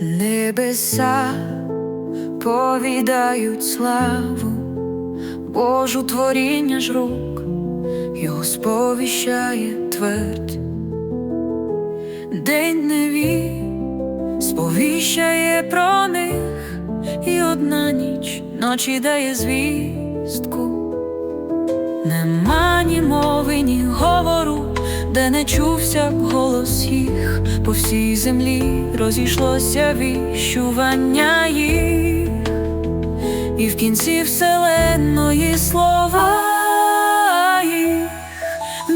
небеса повідають славу Божу творіння ж рук, його сповіщає твердь. День неві сповіщає про них, і одна ніч ночі дає звістку. Нема ні мови, ні говору, де не чувся голос їх, по всій землі розійшлося віщування їх, і в кінці вселенної слова їх.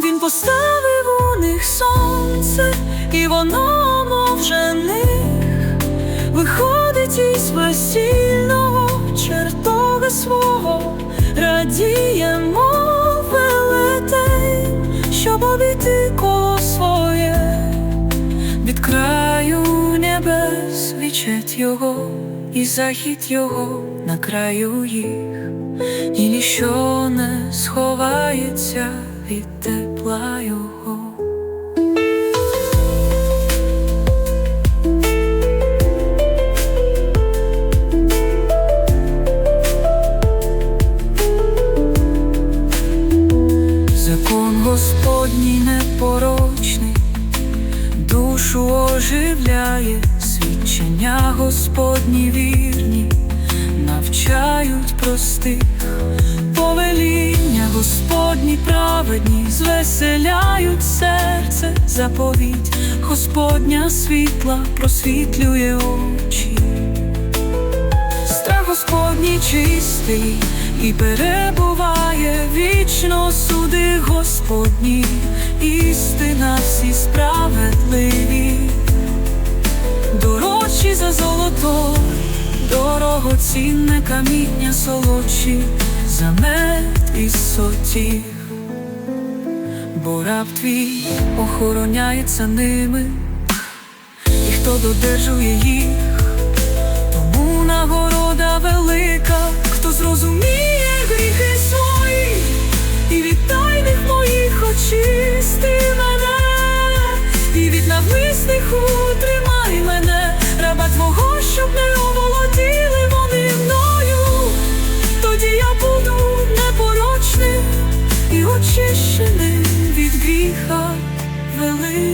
Він поставив у них сонце, і воно, мов жених, виходить із весільного чертога свого, радіє, обійти коло своє, від краю небес вічать його, і захід його на краю їх, і ніщо не сховається від тепла його. Закон Господній непорочний, душу оживляє, свідчення Господні вірні, навчають простих, повеління Господні праведні, звеселяють серце, заповідь Господня світла просвітлює очі. Господній чистий і перебуває вічно суди Господні, істина всі справедливі, дорожчі за золото, дорогоцінне каміння солодші, за мед і сотів. Бо раб твій охороняється ними, і хто додержує їх. Нагорода велика, хто зрозуміє гріхи свої, і від тайних моїх очисти мене, і від навмисних утримай мене, раба твого, щоб не оволоділи вони мною, тоді я буду непорочним і очищеним від гріха великого.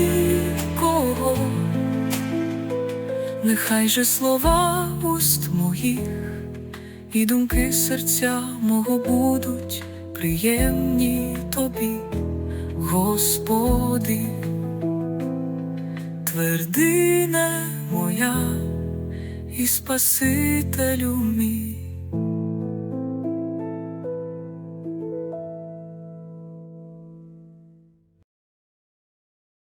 Нехай же слова уст моїх і думки серця мого будуть приємні тобі, Господи, твердине моя і Спасителю мій.